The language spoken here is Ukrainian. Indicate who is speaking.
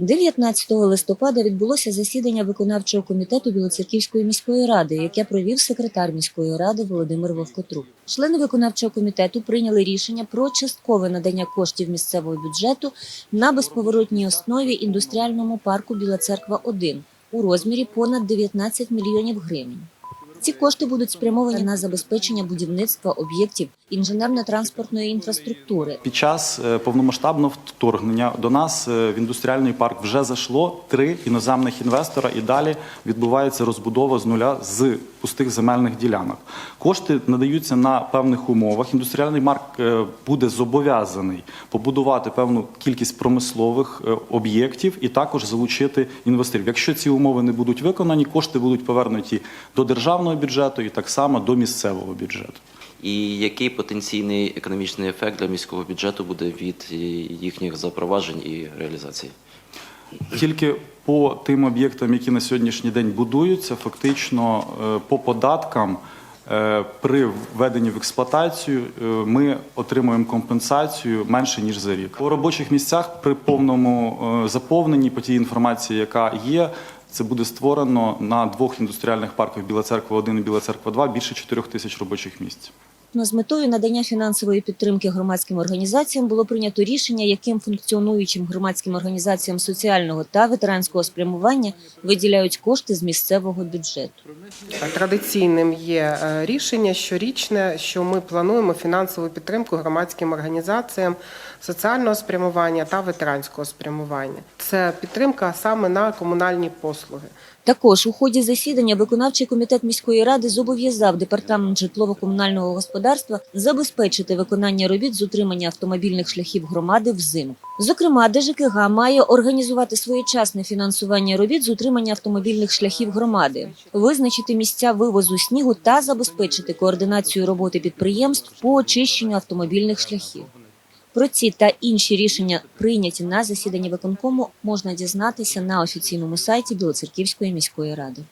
Speaker 1: 19 листопада відбулося засідання виконавчого комітету Білоцерківської міської ради, яке провів секретар міської ради Володимир Вовкотрук. Члени виконавчого комітету прийняли рішення про часткове надання коштів місцевого бюджету на безповоротній основі індустріальному парку Біла Церква 1 у розмірі понад 19 мільйонів гривень. Ці кошти будуть спрямовані на забезпечення будівництва об'єктів інженерно-транспортної інфраструктури,
Speaker 2: Під час е, повномасштабного вторгнення до нас е, в індустріальний парк вже зайшло три іноземних інвестора, і далі відбувається розбудова з нуля з пустих земельних ділянок. Кошти надаються на певних умовах. Індустріальний парк е, буде зобов'язаний побудувати певну кількість промислових об'єктів і також залучити інвесторів. Якщо ці умови не будуть виконані, кошти будуть повернуті до державного бюджету і так само до місцевого бюджету.
Speaker 3: І який потенційний економічний ефект для міського бюджету буде від е, їхніх запроваджень і реалізації?
Speaker 2: Тільки по тим об'єктам, які на сьогоднішній день будуються, фактично е, по податкам е, при введенні в експлуатацію ми отримуємо компенсацію менше ніж за рік. У робочих місцях при повному заповненні по тій інформації, яка є. Це буде створено на двох індустріальних парках Біла Церква 1 і Біла Церква 2 більше 4 тисяч робочих місць.
Speaker 1: Ну, З метою надання фінансової підтримки громадським організаціям було прийнято рішення, яким функціонуючим громадським організаціям соціального та ветеранського спрямування виділяють кошти з місцевого бюджету.
Speaker 4: Традиційним є е, рішення щорічне, що ми плануємо фінансову підтримку громадським організаціям соціального спрямування та ветеранського спрямування. Це підтримка саме на комунальні послуги.
Speaker 1: Також у ході засідання виконавчий комітет міської ради зобов'язав департамент житлово-комунального господарства забезпечити виконання робіт з утримання автомобільних шляхів громади взимку. Зокрема, ДЖКГ має організувати своєчасне фінансування робіт з утримання автомобільних шляхів громади, визначити місця вивозу снігу та забезпечити координацію роботи підприємств по очищенню автомобільних шляхів. Про ці та інші рішення, прийняті на засіданні виконкому, можна дізнатися на офіційному сайті Білоцерківської міської ради.